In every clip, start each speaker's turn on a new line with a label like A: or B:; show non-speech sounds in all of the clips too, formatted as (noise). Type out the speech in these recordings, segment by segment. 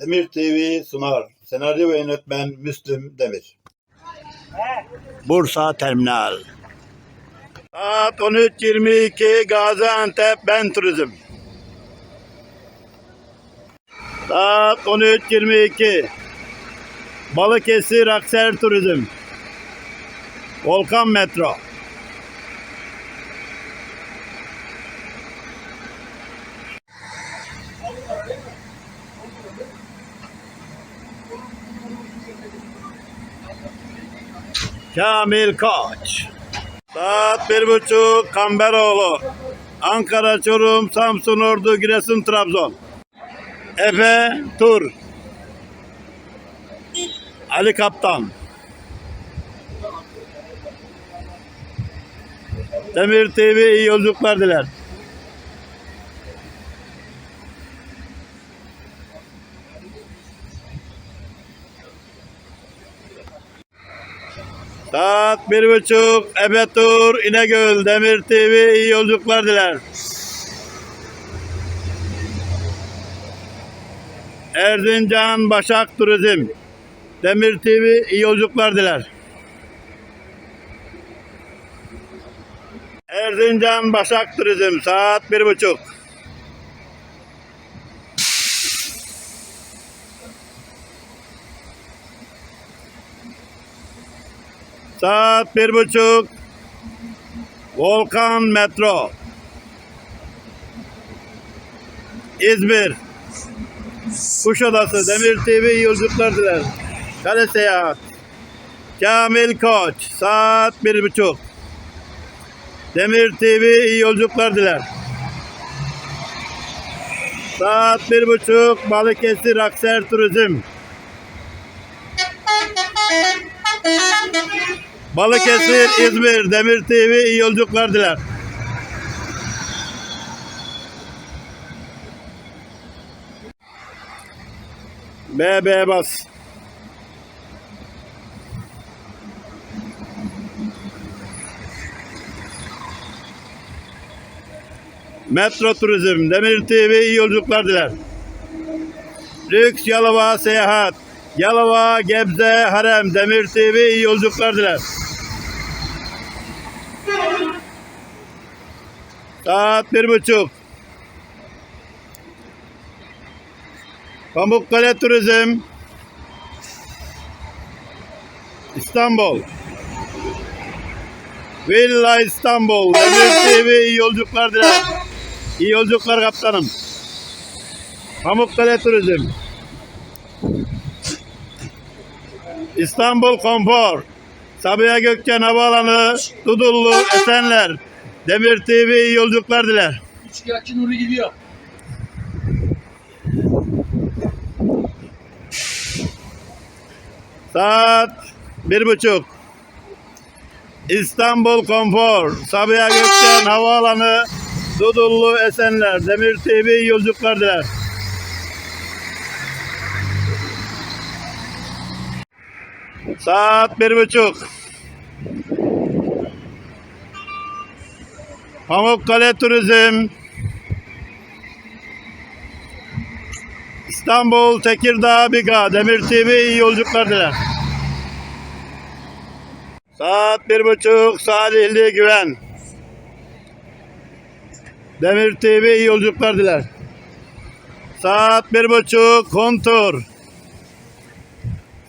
A: Demir TV sunar. Senaryo ve yönetmen Müslüm Demir. Bursa Terminal. Saat 13.22 Gaziantep Ben Turizm. Saat 13.22 Balıkesir Akser Turizm. Volkan Metro. Kamil Koç. Saat bir buçuk Kamberoğlu. Ankara, Çorum, Samsun, Ordu, Giresun, Trabzon. Efe Tur. Ali Kaptan. Demir TV iyi yolculuklar diler. Saat bir buçuk Ebe Tur İnegöl Demir TV iyi yolculuklar diler. Erzincan Başak Turizm Demir TV iyi yolculuklar diler. Erzincan Başak Turizm saat bir buçuk. Saat bir buçuk. Volkan Metro. İzmir. Kuşadası Demir TV yolculuklar diler. Kale Seyahat. Kamil Koç. Saat bir buçuk. Demir TV iyi yolculuklar diler. Saat bir buçuk. Balıkesir Akser Turizm. (laughs) Balıkesir, İzmir, Demir TV iyi yolculuklar diler. BB bas. Metro Turizm, Demir TV iyi yolculuklar diler. Lüks Yalova Seyahat, Yalova, Gebze, Harem, Demir TV yolculuklar diler. Saat bir buçuk. Pamukkale Turizm. İstanbul. Villa İstanbul. Demir TV yolculuklar diler. İyi yolculuklar kaptanım. Pamukkale Turizm. İstanbul Konfor. Sabiha Gökçen Havaalanı, Dudullu, Esenler. Demir TV iyi yolculuklar diler.
B: Üçkağıtçı Nuri gidiyor.
A: Saat bir buçuk. İstanbul Konfor, Sabiha Gökçen Havaalanı, Dudullu Esenler, Demir TV iyi yolculuklar diler. Saat bir buçuk. Pamukkale Turizm, İstanbul Tekirdağ Biga, Demir TV yolculuklar diler. Saat bir buçuk Salihli Güven. Demir TV yolculuklar diler. Saat bir buçuk Kontur.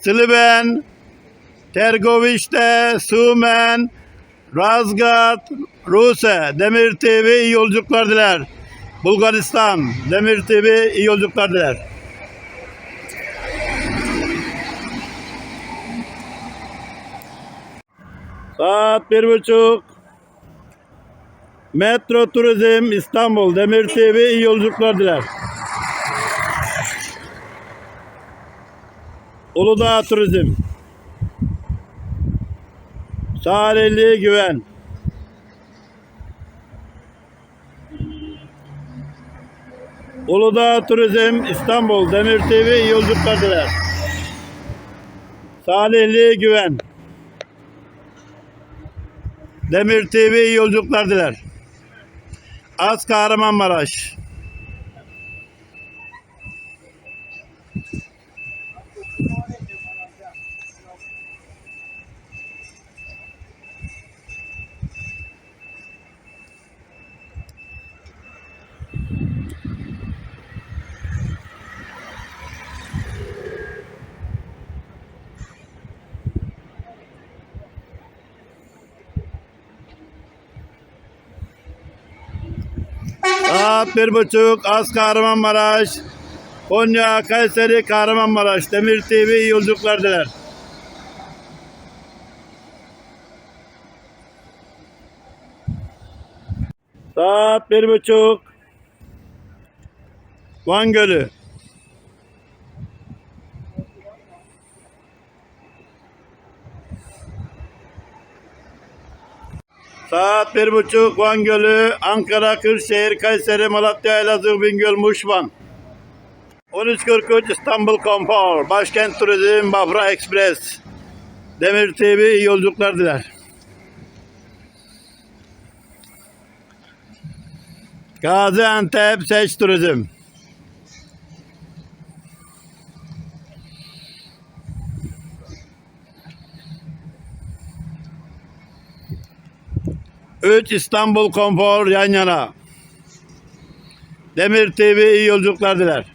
A: Siliben, Tergoviş'te, Sumen, Razgat, Ruse, Demir TV iyi yolculuklar diler. Bulgaristan, Demir TV iyi yolculuklar diler. Saat bir buçuk. Metro Turizm İstanbul Demir TV iyi yolculuklar diler. Uludağ Turizm. Salihli Güven. Uludağ Turizm İstanbul Demir TV yolculuklar diler. Salihli Güven. Demir TV yolculuklar diler. Az Kahramanmaraş. Saat bir buçuk Az Kahramanmaraş. Konya, Kayseri, Kahramanmaraş. Demir TV iyi yolculuklar diler. Saat bir buçuk. Van Gölü. Saat bir buçuk Van Gölü, Ankara, Kırşehir, Kayseri, Malatya, Elazığ, Bingöl, Muşvan. 13.43 İstanbul Konfor, Başkent Turizm, Bafra Express. Demir TV iyi yolculuklar diler. Gaziantep Seç Turizm. Üç İstanbul Konfor yan yana. Demir TV iyi yolculuklar diler.